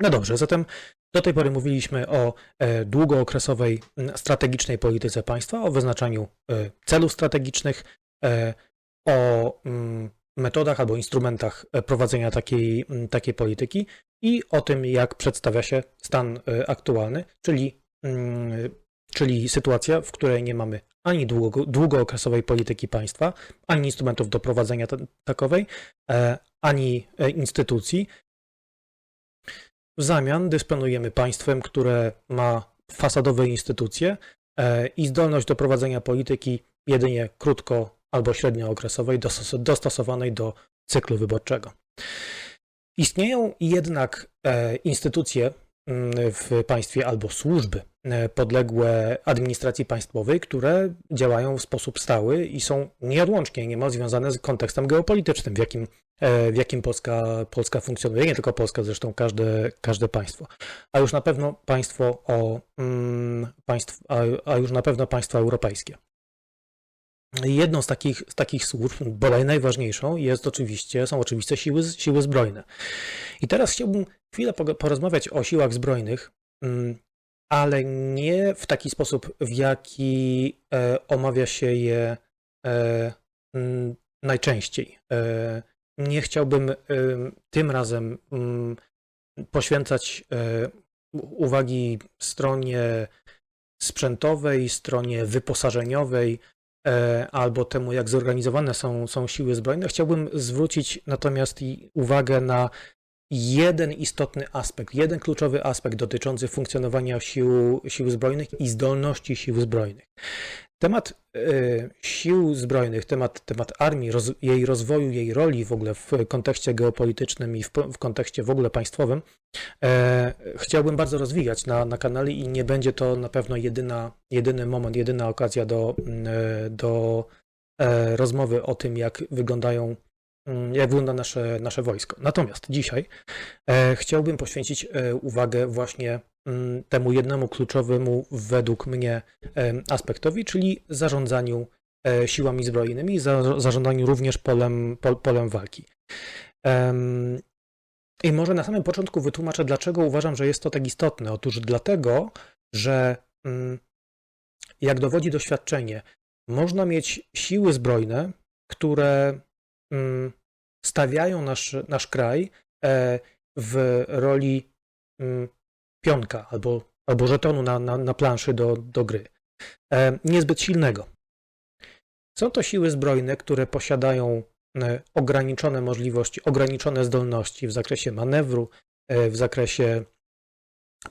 No dobrze, zatem do tej pory mówiliśmy o e, długookresowej strategicznej polityce państwa, o wyznaczaniu e, celów strategicznych, e, o metodach albo instrumentach prowadzenia takiej, takiej polityki i o tym, jak przedstawia się stan aktualny, czyli, czyli sytuacja, w której nie mamy ani długo, długookresowej polityki państwa, ani instrumentów do prowadzenia ta- takowej, ani instytucji, w zamian dysponujemy państwem, które ma fasadowe instytucje e, i zdolność do prowadzenia polityki jedynie krótko albo średniookresowej, dostos- dostosowanej do cyklu wyborczego. Istnieją jednak e, instytucje mm, w państwie albo służby podległe administracji państwowej, które działają w sposób stały i są nieodłącznie niemal związane z kontekstem geopolitycznym, w jakim, e, w jakim Polska, Polska funkcjonuje. Nie tylko Polska, zresztą każde, każde państwo. A już na pewno państwo o mm, państw, a, a już na pewno państwa europejskie. Jedną z takich, z takich służb, bodaj najważniejszą, jest oczywiście, są oczywiście siły, siły zbrojne. I teraz chciałbym chwilę porozmawiać o siłach zbrojnych, mm, ale nie w taki sposób, w jaki e, omawia się je e, najczęściej. E, nie chciałbym tym razem mm, poświęcać uwagi stronie sprzętowej, stronie wyposażeniowej, albo temu, jak zorganizowane są, są siły zbrojne. Chciałbym zwrócić natomiast uwagę na jeden istotny aspekt, jeden kluczowy aspekt dotyczący funkcjonowania sił, sił zbrojnych i zdolności sił zbrojnych. Temat e, sił zbrojnych, temat, temat armii, roz, jej rozwoju, jej roli w ogóle w kontekście geopolitycznym i w, w kontekście w ogóle państwowym, e, chciałbym bardzo rozwijać na, na kanale i nie będzie to na pewno jedyna, jedyny moment, jedyna okazja do, mm, e, do e, rozmowy o tym, jak wyglądają, jak wygląda nasze, nasze wojsko. Natomiast dzisiaj e, chciałbym poświęcić e, uwagę właśnie mm, temu jednemu kluczowemu według mnie em, aspektowi, czyli zarządzaniu e, siłami zbrojnymi, za, zarządzaniu również polem, pol, polem walki. I może na samym początku wytłumaczę, dlaczego uważam, że jest to tak istotne. Otóż dlatego, że mm, jak dowodzi doświadczenie, można mieć siły zbrojne, które mm, stawiają nasz, nasz kraj e, w roli mm, pionka albo, albo żetonu na, na, na planszy do, do gry. E, niezbyt silnego. Są to siły zbrojne, które posiadają e, ograniczone możliwości, ograniczone zdolności w zakresie manewru, w zakresie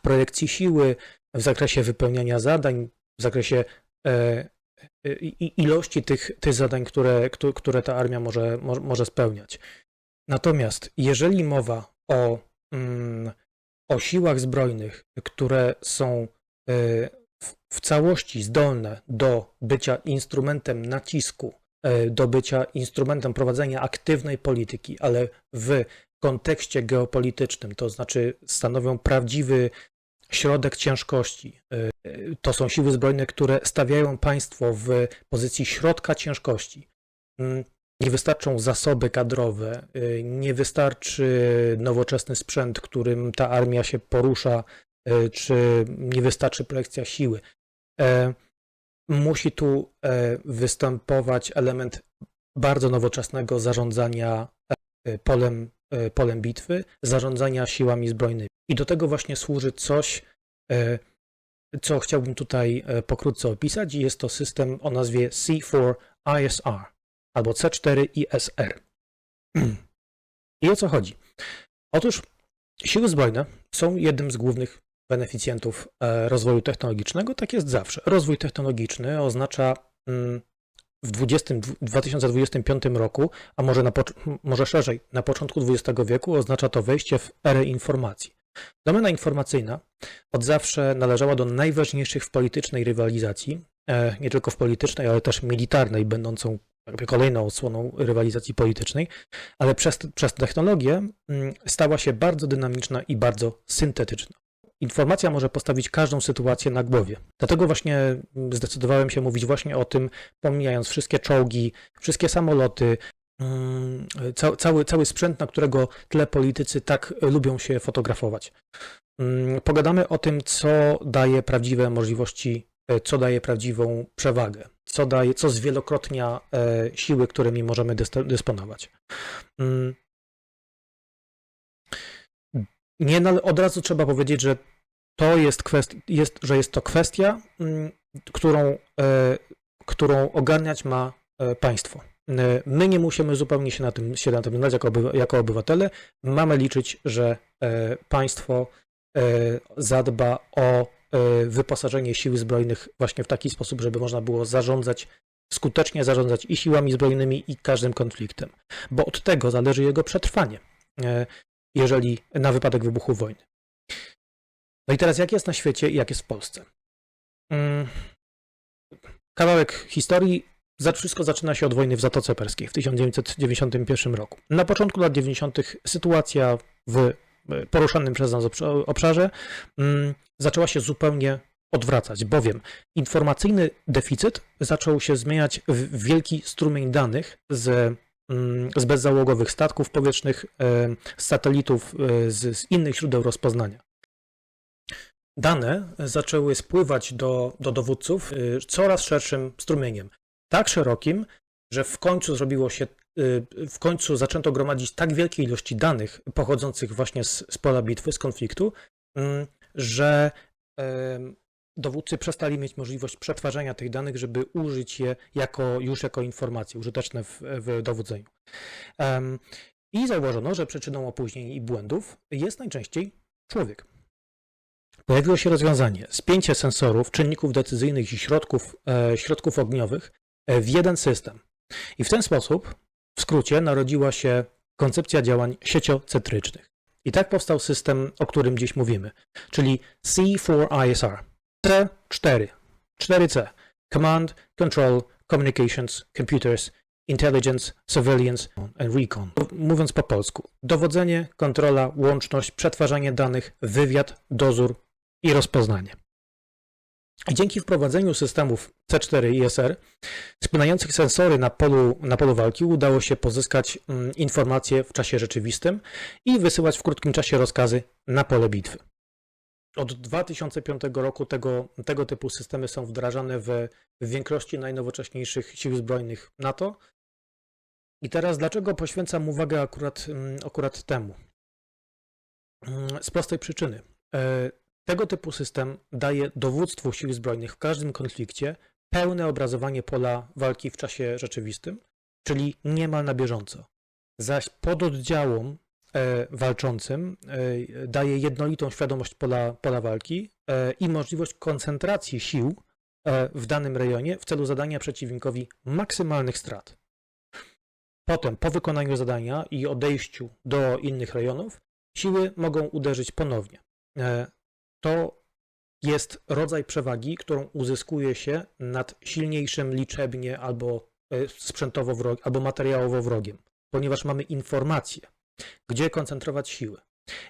projekcji siły, w zakresie wypełniania zadań, w zakresie ilości tych, tych zadań, które, któ- które ta armia może, mo- może spełniać. Natomiast jeżeli mowa o, mm, o siłach zbrojnych, które są e, w, w całości zdolne do bycia instrumentem nacisku, e, do bycia instrumentem prowadzenia aktywnej polityki, ale w kontekście geopolitycznym, to znaczy stanowią prawdziwy środek ciężkości. To są siły zbrojne, które stawiają państwo w pozycji środka ciężkości. Mm, Nie wystarczą zasoby kadrowe, y, nie wystarczy nowoczesny sprzęt, którym ta armia się porusza, y, czy nie wystarczy projekcja siły. E, Musi tu e, występować element bardzo nowoczesnego zarządzania e, polem, polem bitwy, zarządzania siłami zbrojnymi. I do tego właśnie służy coś, co chciałbym tutaj e, pokrótce opisać. Jest to system o nazwie C4ISR albo C4ISR. I o co chodzi? Otóż siły zbrojne są jednym z głównych beneficjentów e, rozwoju technologicznego. Tak jest zawsze. Rozwój technologiczny oznacza mm, w 20, 2025 roku, a może, na, może szerzej, na początku XX wieku, oznacza to wejście w erę informacji. Domena informacyjna od zawsze należała do najważniejszych w politycznej rywalizacji, e, nie tylko w politycznej, ale też militarnej, będącą kolejną odsłoną rywalizacji politycznej, ale przez, przez technologię mm, stała się bardzo dynamiczna i bardzo syntetyczna. Informacja może postawić każdą sytuację na głowie. Dlatego właśnie mm, zdecydowałem się mówić właśnie o tym, pomijając wszystkie czołgi, wszystkie samoloty, ca, cały, cały sprzęt, na którego tle politycy tak lubią się fotografować. Pogadamy o tym, co daje prawdziwe możliwości, e, co daje prawdziwą przewagę, co daje, co zwielokrotnia e, siły, którymi możemy dys- dysponować. Nie, nale- od razu trzeba powiedzieć, że to jest, kwest- jest, że jest to kwestia, którą, e, którą ogarniać ma państwo. E, My nie musimy zupełnie się na tym, się na tym znać jako, jako obywatele. Mamy liczyć, że e, państwo e, zadba o wyposażenie sił zbrojnych właśnie w taki sposób, żeby można było zarządzać, skutecznie zarządzać i siłami zbrojnymi, i każdym konfliktem. Bo od tego zależy jego przetrwanie, jeżeli na wypadek wybuchu wojny. No i teraz jak jest na świecie i jak jest w Polsce? Mm, Kawałek historii. Za wszystko zaczyna się od wojny w Zatoce Perskiej w 1991 roku. Na początku lat 90. sytuacja w e, poruszanym przez nas obsz- obszarze mm, zaczęła się zupełnie odwracać, bowiem informacyjny deficyt zaczął się zmieniać w wielki strumień danych z, mm, z bezzałogowych statków powietrznych, e, z satelitów, e, z, z innych źródeł rozpoznania. Dane zaczęły spływać do, do dowódców coraz szerszym strumieniem. Tak szerokim, że w końcu zrobiło się, y, w końcu zaczęto gromadzić tak wielkie ilości danych pochodzących właśnie z, z pola bitwy, z konfliktu, mm, że dowódcy przestali mieć możliwość przetwarzania tych danych, żeby użyć je jako, już jako informacje użyteczne w, w dowodzeniu. I zauważono, że przyczyną opóźnień i błędów jest najczęściej człowiek. Pojawiło się rozwiązanie spięcie sensorów, czynników decyzyjnych i środków, e, środków ogniowych w jeden system. I w ten sposób, w skrócie, narodziła się koncepcja działań sieciocentrycznych. I tak powstał system, o którym dziś mówimy, czyli C4ISR. C4, 4C. Command, Control, Communications, Computers, Intelligence, Surveillance and Recon. Mówiąc po polsku, dowodzenie, kontrola, łączność, przetwarzanie danych, wywiad, dozór i rozpoznanie. Dzięki wprowadzeniu systemów C4 i ISR spinających sensory na polu, na polu walki udało się pozyskać mm, informacje w czasie rzeczywistym i wysyłać w krótkim czasie rozkazy na pole bitwy. Od 2005 roku tego, tego typu systemy są wdrażane w, w większości najnowocześniejszych sił zbrojnych NATO. I teraz dlaczego poświęcam uwagę akurat, mm, akurat temu? Mm, Z prostej przyczyny. E, Tego typu system daje dowództwu sił zbrojnych w każdym konflikcie pełne obrazowanie pola walki w czasie rzeczywistym, czyli niemal na bieżąco. Zaś pododdziałom e, walczącym e, daje jednolitą świadomość pola, pola walki e, i możliwość koncentracji sił e, w danym rejonie w celu zadania przeciwnikowi maksymalnych strat. Potem, po wykonaniu zadania i odejściu do innych rejonów, siły mogą uderzyć ponownie. To jest rodzaj przewagi, którą uzyskuje się nad silniejszym liczebnie albo e, sprzętowo wrog, albo materiałowo wrogiem, ponieważ mamy informacje, gdzie koncentrować siły,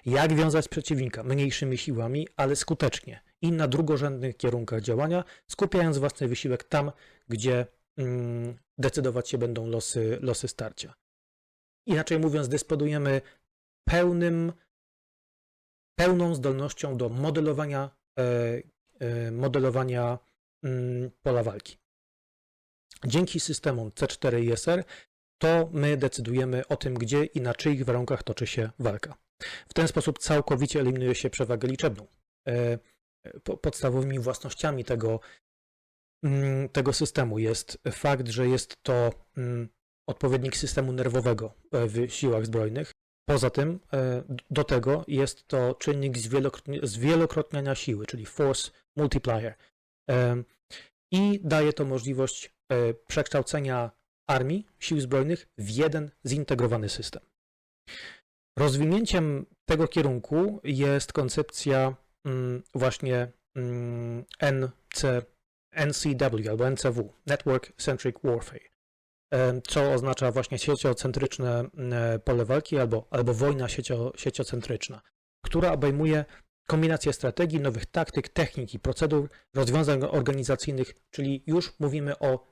jak wiązać przeciwnika mniejszymi siłami, ale skutecznie i na drugorzędnych kierunkach działania, skupiając własny wysiłek tam, gdzie mm, decydować się będą losy, losy starcia. Inaczej mówiąc, dysponujemy pełnym, pełną zdolnością do modelowania, e, e, modelowania mm, pola walki. Dzięki systemom C4 i ISR to my decydujemy o tym, gdzie i na czyich warunkach toczy się walka. W ten sposób całkowicie eliminuje się przewagę liczebną. E, po- Podstawowymi własnościami tego, mm, tego systemu jest fakt, że jest to mm, odpowiednik systemu nerwowego w siłach zbrojnych. Poza tym, e, do tego jest to czynnik zwielokrotni- zwielokrotniania siły, czyli force multiplier. E, I daje to możliwość e, przekształcenia armii, sił zbrojnych w jeden zintegrowany system. Rozwinięciem tego kierunku jest koncepcja mm, właśnie mm, NC, NCW albo NCW, Network Centric Warfare, co oznacza właśnie sieciocentryczne pole walki albo, albo wojna siecio, sieciocentryczna, która obejmuje kombinację strategii, nowych taktyk, technik i procedur, rozwiązań organizacyjnych, czyli już mówimy o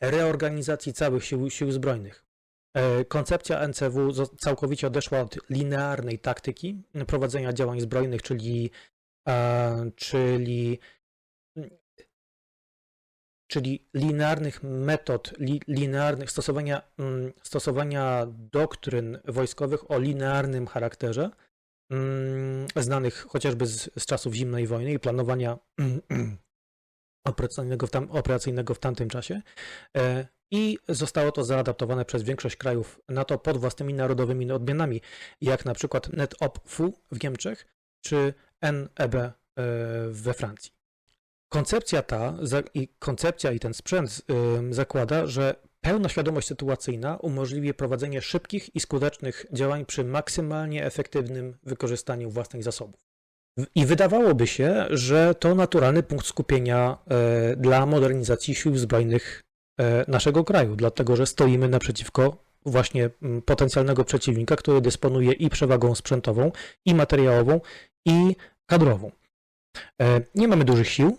reorganizacji całych sił, sił zbrojnych. E, Koncepcja NCW całkowicie odeszła od linearnej taktyki prowadzenia działań zbrojnych, czyli, czyli, czyli linearnych metod, li, linearnych stosowania, mm, stosowania doktryn wojskowych o linearnym charakterze, mm, znanych chociażby z, z czasów zimnej wojny i planowania operacyjnego w, tam, operacyjnego w tamtym czasie. E, I zostało to zaadaptowane przez większość krajów NATO pod własnymi narodowymi odmianami, jak na przykład NetOp-FU w Niemczech czy NEB e, we Francji. Koncepcja ta i koncepcja i ten sprzęt zakłada, że pełna świadomość sytuacyjna umożliwi prowadzenie szybkich i skutecznych działań przy maksymalnie efektywnym wykorzystaniu własnych zasobów. I wydawałoby się, że to naturalny punkt skupienia e, dla modernizacji sił zbrojnych e, naszego kraju, dlatego że stoimy naprzeciwko właśnie mm, potencjalnego przeciwnika, który dysponuje i przewagą sprzętową, i materiałową, i kadrową. E, Nie mamy dużych sił,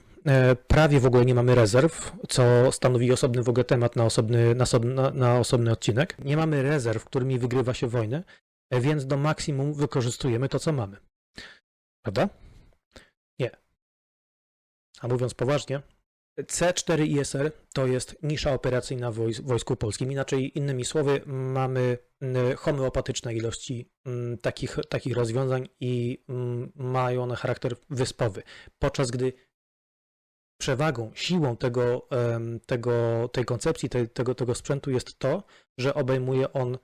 prawie w ogóle nie mamy rezerw, co stanowi osobny w ogóle temat na osobny, na, osobny, na, osobny odcinek. Nie mamy rezerw, którymi wygrywa się wojnę, e, więc do maksimum wykorzystujemy to, co mamy. Prawda? Nie. A mówiąc poważnie, C4 ISR to jest nisza operacyjna w wojs- Wojsku Polskim. Inaczej, innymi słowy, mamy homeopatyczne ilości takich, takich rozwiązań i mają one charakter wyspowy. Podczas gdy przewagą, siłą tego, tego, tej koncepcji, tej, tego, tego sprzętu jest to, że obejmuje on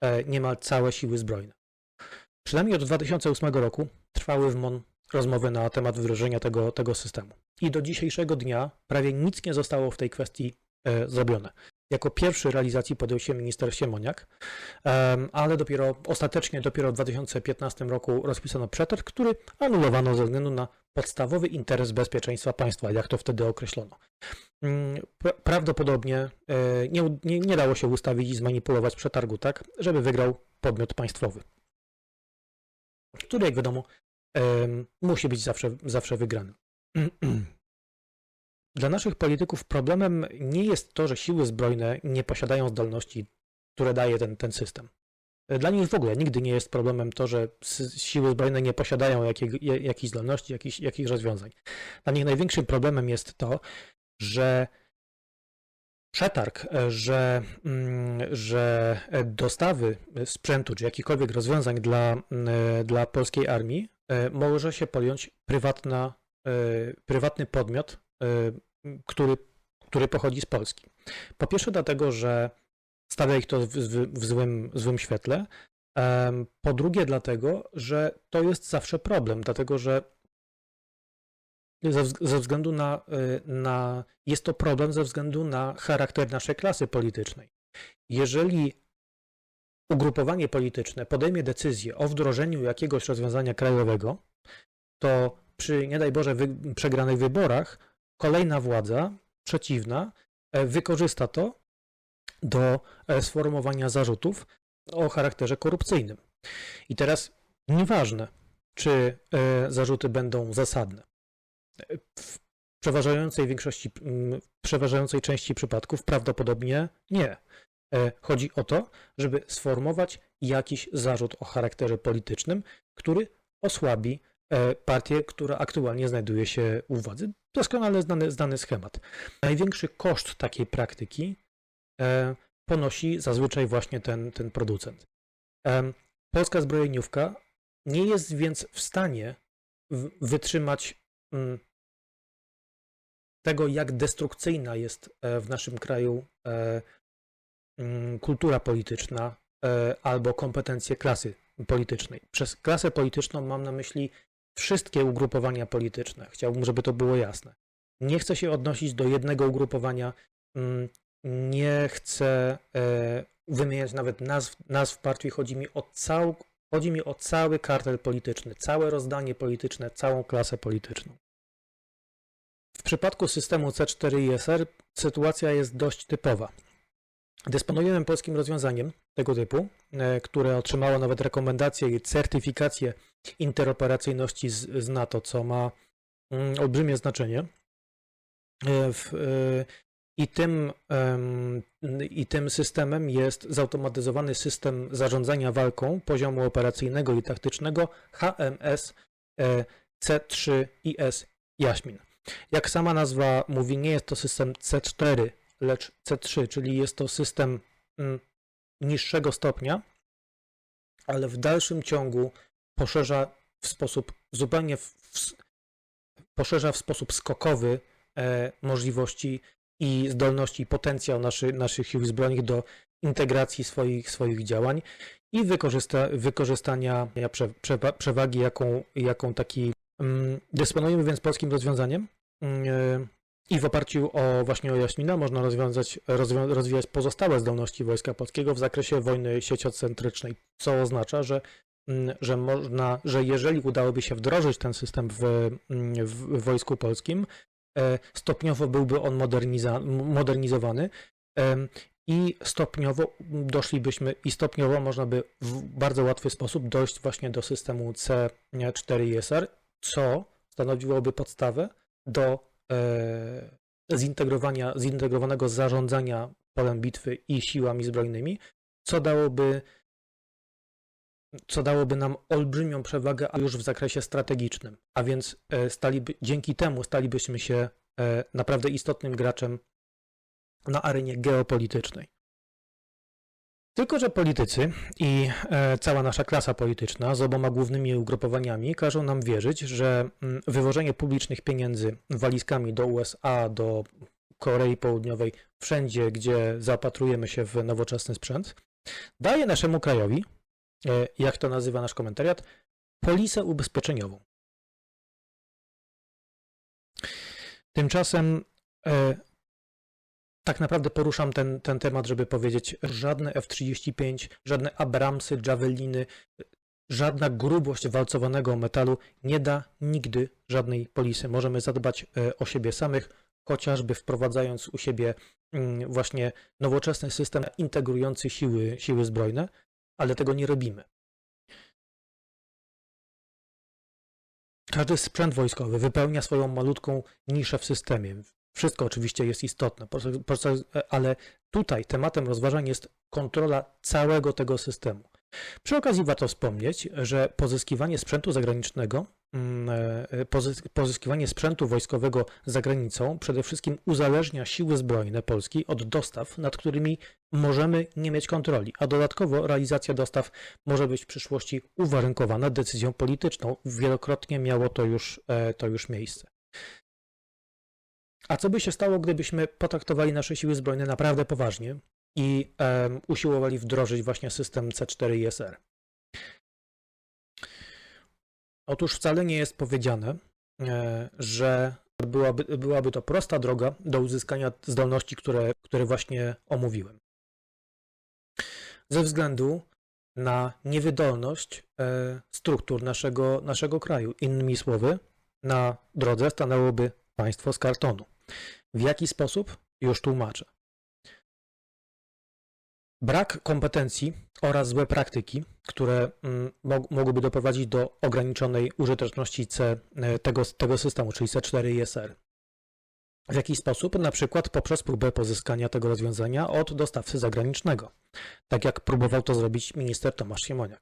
e, niemal całe siły zbrojne. Przynajmniej od 2008 roku trwały w MON rozmowy na temat wdrożenia tego, tego systemu. I do dzisiejszego dnia prawie nic nie zostało w tej kwestii e, zrobione. Jako pierwszy realizacji podjął się minister Siemoniak, em, ale dopiero ostatecznie, dopiero w 2015 roku rozpisano przetarg, który anulowano ze względu na podstawowy interes bezpieczeństwa państwa, jak to wtedy określono. Mm, pra- Prawdopodobnie e, nie, nie, nie dało się ustawić i zmanipulować przetargu tak, żeby wygrał podmiot państwowy, który, jak wiadomo, musi być zawsze, zawsze wygranym. Dla naszych polityków problemem nie jest to, że siły zbrojne nie posiadają zdolności, które daje ten, ten system. Dla nich w ogóle nigdy nie jest problemem to, że siły zbrojne nie posiadają jakiego, ja- jakichś zdolności, jakichś, jakichś rozwiązań. Dla nich największym problemem jest to, że przetarg, że, mm, że dostawy sprzętu czy jakichkolwiek rozwiązań dla, mm, dla polskiej armii e, może się podjąć prywatna, e, prywatny podmiot, który, który pochodzi z Polski. Po pierwsze dlatego, że stawia ich to w, w, złym, złym świetle. Po drugie dlatego, że to jest zawsze problem, dlatego że ze względu na, y, na. Jest to problem ze względu na charakter naszej klasy politycznej. Jeżeli ugrupowanie polityczne podejmie decyzję o wdrożeniu jakiegoś rozwiązania krajowego, to przy, nie daj Boże, wy, przegranych wyborach, kolejna władza przeciwna e, wykorzysta to do e, sformułowania zarzutów o charakterze korupcyjnym. I teraz nieważne, czy e, zarzuty będą zasadne. W przeważającej większości, w przeważającej części przypadków prawdopodobnie nie. Chodzi o to, żeby sformułować jakiś zarzut o charakterze politycznym, który osłabi partię, która aktualnie znajduje się u władzy. Doskonale znany, znany schemat. Największy koszt takiej praktyki e, ponosi zazwyczaj właśnie ten, ten producent. Em, Polska zbrojeniówka nie jest więc w stanie wytrzymać mm, tego, jak destrukcyjna jest e, w naszym kraju e, mm, kultura polityczna e, albo kompetencje klasy politycznej. Przez klasę polityczną mam na myśli wszystkie ugrupowania polityczne. Chciałbym, żeby to było jasne. Nie chcę się odnosić do jednego ugrupowania, mm, nie chcę e, wymieniać nawet nazw, nazw partii. Chodzi mi, o cał, chodzi mi o cały kartel polityczny, całe rozdanie polityczne, całą klasę polityczną. W przypadku systemu C4 ISR sytuacja jest dość typowa. Dysponujemy polskim rozwiązaniem tego typu, e, które otrzymało nawet rekomendacje i certyfikację interoperacyjności z, z NATO, co ma mm, olbrzymie znaczenie. E, W, e, I tym, I tym systemem jest zautomatyzowany system zarządzania walką poziomu operacyjnego i taktycznego HMS e, C3IS Jaśmin. Jak sama nazwa mówi, nie jest to system C4, lecz C3, czyli jest to system mm, niższego stopnia, ale w dalszym ciągu poszerza w sposób zupełnie w, poszerza w sposób skokowy e, możliwości i zdolności i potencjał naszy, naszych sił zbrojnych do integracji swoich, swoich działań i wykorzysta, wykorzystania prze, prze, przewagi, jaką, jaką taki mm, dysponujemy więc polskim rozwiązaniem. Mm, e, I w oparciu o właśnie o Jaśmina można rozwiązać, rozwią, rozwijać pozostałe zdolności Wojska Polskiego w zakresie wojny sieciocentrycznej, co oznacza, że mm, że można, że jeżeli udałoby się wdrożyć ten system w, mm, w Wojsku Polskim, e, stopniowo byłby on modernizowany i stopniowo doszlibyśmy i stopniowo można by w bardzo łatwy sposób dojść właśnie do systemu C4ISR, co stanowiłoby podstawę do zintegrowania, zintegrowanego zarządzania polem bitwy i siłami zbrojnymi, co dałoby co dałoby nam olbrzymią przewagę już w zakresie strategicznym, a więc e, staliby, dzięki temu stalibyśmy się e, naprawdę istotnym graczem na arenie geopolitycznej. Tylko, że politycy i e, cała nasza klasa polityczna z oboma głównymi ugrupowaniami każą nam wierzyć, że mm, wywożenie publicznych pieniędzy walizkami do USA, do Korei Południowej, wszędzie, gdzie zaopatrujemy się w nowoczesny sprzęt, daje naszemu krajowi, e, jak to nazywa nasz komentariat, polisę ubezpieczeniową. Tymczasem e, tak naprawdę poruszam ten, ten temat, żeby powiedzieć, żadne F-35, żadne Abramsy, Javeliny, żadna grubość walcowanego metalu nie da nigdy żadnej polisy. Możemy zadbać e, o siebie samych, chociażby wprowadzając u siebie mm, właśnie nowoczesny system integrujący siły, siły zbrojne, ale tego nie robimy. Każdy sprzęt wojskowy wypełnia swoją malutką niszę w systemie. Wszystko oczywiście jest istotne, ale tutaj tematem rozważań jest kontrola całego tego systemu. Przy okazji warto wspomnieć, że pozyskiwanie sprzętu zagranicznego, mm, e, pozyskiwanie sprzętu wojskowego za granicą przede wszystkim uzależnia siły zbrojne Polski od dostaw, nad którymi możemy nie mieć kontroli, a dodatkowo realizacja dostaw może być w przyszłości uwarunkowana decyzją polityczną. Wielokrotnie miało to już, e, to już miejsce. A co by się stało, gdybyśmy potraktowali nasze siły zbrojne naprawdę poważnie i um, usiłowali wdrożyć właśnie system C4 ISR? Otóż wcale nie jest powiedziane, e, że byłaby, byłaby to prosta droga do uzyskania zdolności, które, które właśnie omówiłem. Ze względu na niewydolność e, struktur naszego, naszego kraju. Innymi słowy, na drodze stanęłoby państwo z kartonu. W jaki sposób? Już tłumaczę. Brak kompetencji oraz złe praktyki, które mm, mogłyby doprowadzić do ograniczonej użyteczności C, e, tego, tego systemu, czyli C4 ISR. W jaki sposób? Na przykład poprzez próbę pozyskania tego rozwiązania od dostawcy zagranicznego, tak jak próbował to zrobić minister Tomasz Siemoniak.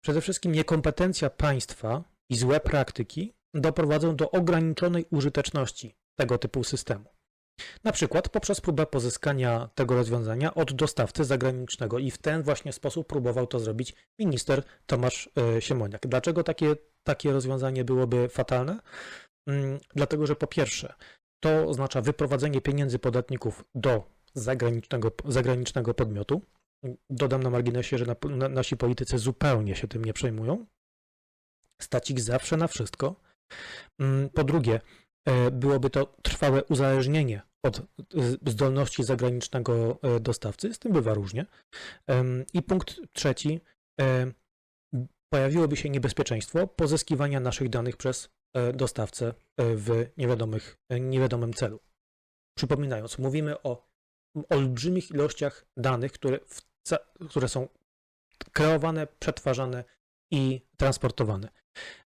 Przede wszystkim niekompetencja państwa i złe praktyki doprowadzą do ograniczonej użyteczności tego typu systemu. Na przykład poprzez próbę pozyskania tego rozwiązania od dostawcy zagranicznego i w ten właśnie sposób próbował to zrobić minister Tomasz e, Siemoniak. Dlaczego takie, takie rozwiązanie byłoby fatalne? Mm, dlatego, że po pierwsze, to oznacza wyprowadzenie pieniędzy podatników do zagranicznego, zagranicznego podmiotu. Dodam na marginesie, że na, na, nasi politycy zupełnie się tym nie przejmują. Stać ich zawsze na wszystko. Mm, po drugie, e, byłoby to trwałe uzależnienie od zdolności zagranicznego e, dostawcy, z tym bywa różnie. I punkt trzeci, e, pojawiłoby się niebezpieczeństwo pozyskiwania naszych danych przez dostawcę w niewiadomych, niewiadomym celu. Przypominając, mówimy o olbrzymich ilościach danych, które, w, które są kreowane, przetwarzane i transportowane.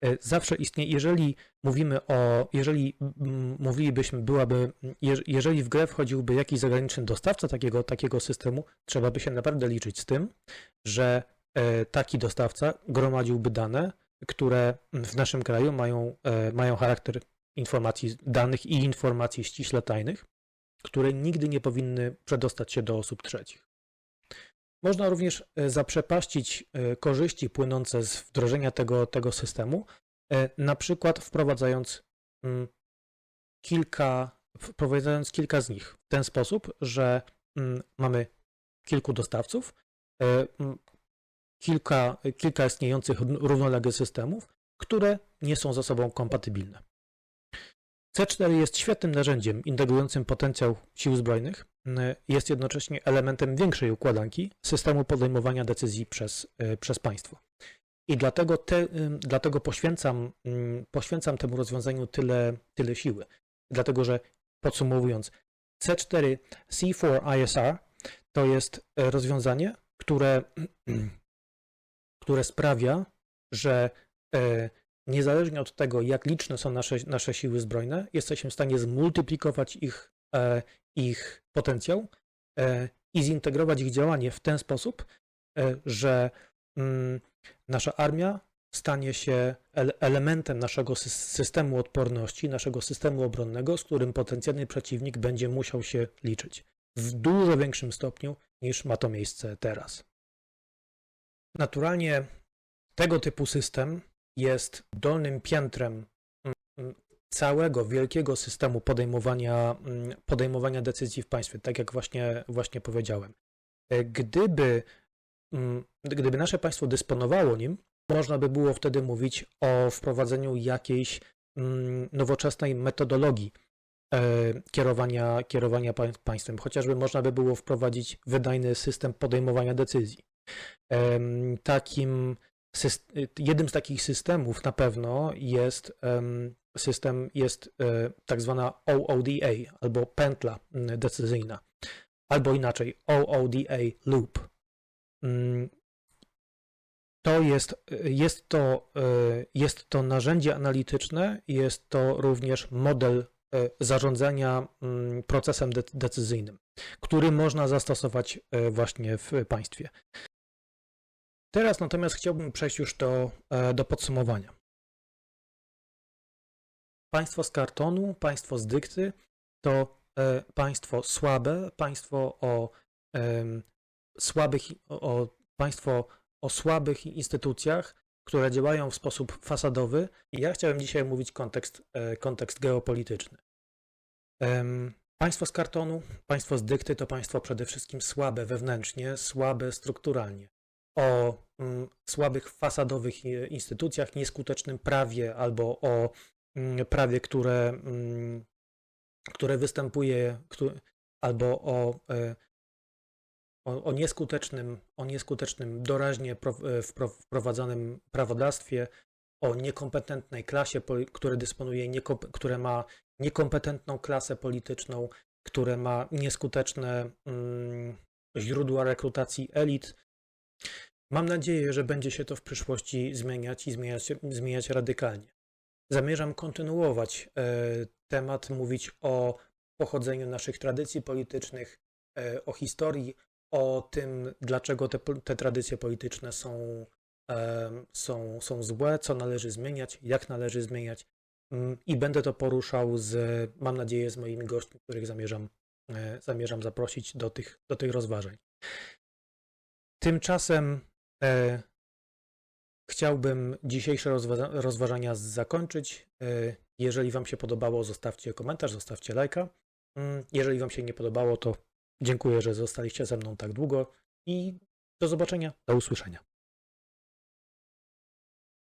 E, Zawsze istnieje, jeżeli mówimy o, jeżeli mówilibyśmy, byłaby, jeż- jeżeli w grę wchodziłby jakiś zagraniczny dostawca takiego, takiego systemu, trzeba by się naprawdę liczyć z tym, że e, taki dostawca gromadziłby dane, które w naszym kraju mają, e, mają charakter informacji, danych i informacji ściśle tajnych, które nigdy nie powinny przedostać się do osób trzecich. Można również e, zaprzepaścić e, korzyści płynące z wdrożenia tego, tego systemu, e, na przykład wprowadzając mm, kilka, wprowadzając kilka z nich w ten sposób, że mm, mamy kilku dostawców, mm, kilka, kilka istniejących równoległych systemów, które nie są ze sobą kompatybilne. C4 jest świetnym narzędziem integrującym potencjał sił zbrojnych. Y, Jest jednocześnie elementem większej układanki systemu podejmowania decyzji przez, y, przez państwo. I dlatego, te, y, dlatego poświęcam, poświęcam temu rozwiązaniu tyle, tyle siły. Dlatego, że podsumowując, C4 C4 ISR to jest rozwiązanie, które, które sprawia, że niezależnie od tego, jak liczne są nasze, nasze siły zbrojne, jesteśmy w stanie zmultiplikować ich, ich potencjał e, i zintegrować ich działanie w ten sposób, e, że mm, nasza armia stanie się ele- elementem naszego sys- systemu odporności, naszego systemu obronnego, z którym potencjalny przeciwnik będzie musiał się liczyć w dużo większym stopniu niż ma to miejsce teraz. Naturalnie tego typu system jest dolnym piętrem mm, całego wielkiego systemu podejmowania, mm, podejmowania decyzji w państwie, tak jak właśnie, właśnie powiedziałem. E, Gdyby, mm, gdyby nasze państwo dysponowało nim, można by było wtedy mówić o wprowadzeniu jakiejś mm, nowoczesnej metodologii e, kierowania, kierowania pań- państwem. Chociażby można by było wprowadzić wydajny system podejmowania decyzji. Em, Takim jednym z takich systemów na pewno jest system, jest e, tak zwana OODA albo pętla decyzyjna, albo inaczej OODA loop. Mm, To jest, jest, to, e, jest to narzędzie analityczne, jest to również model e, zarządzania procesem de- decyzyjnym, który można zastosować właśnie w państwie. Teraz natomiast chciałbym przejść już do, do podsumowania. Państwo z kartonu, państwo z dykty to e, państwo słabe, państwo o słabych, o, państwo o słabych instytucjach, które działają w sposób fasadowy. I ja chciałem dzisiaj mówić kontekst, e, kontekst geopolityczny. Państwo z kartonu, państwo z dykty to państwo przede wszystkim słabe wewnętrznie, słabe strukturalnie o mm, słabych fasadowych i- instytucjach, nieskutecznym prawie albo o prawie, które, mm, które występuje, albo o, e, o, o, nieskutecznym, o nieskutecznym, doraźnie e, wpro- wprowadzonym prawodawstwie, o niekompetentnej klasie, które dysponuje, które ma niekompetentną klasę polityczną, które ma nieskuteczne mm, źródła rekrutacji elit, Mam nadzieję, że będzie się to w przyszłości zmieniać i zmieniać, zmieniać radykalnie. Zamierzam kontynuować e, temat, mówić o pochodzeniu naszych tradycji politycznych, e, o historii, o tym, dlaczego te, te tradycje polityczne są, e, są, są złe, co należy zmieniać, jak należy zmieniać. Mm, I będę to poruszał z, mam nadzieję, z moimi gośćmi, których zamierzam, zamierzam zaprosić do tych, do tych rozważań. Tymczasem chciałbym dzisiejsze rozwa- rozważania zakończyć. E, jeżeli Wam się podobało, zostawcie komentarz, zostawcie lajka. Mm, Jeżeli Wam się nie podobało, to dziękuję, że zostaliście ze mną tak długo i do zobaczenia, do usłyszenia.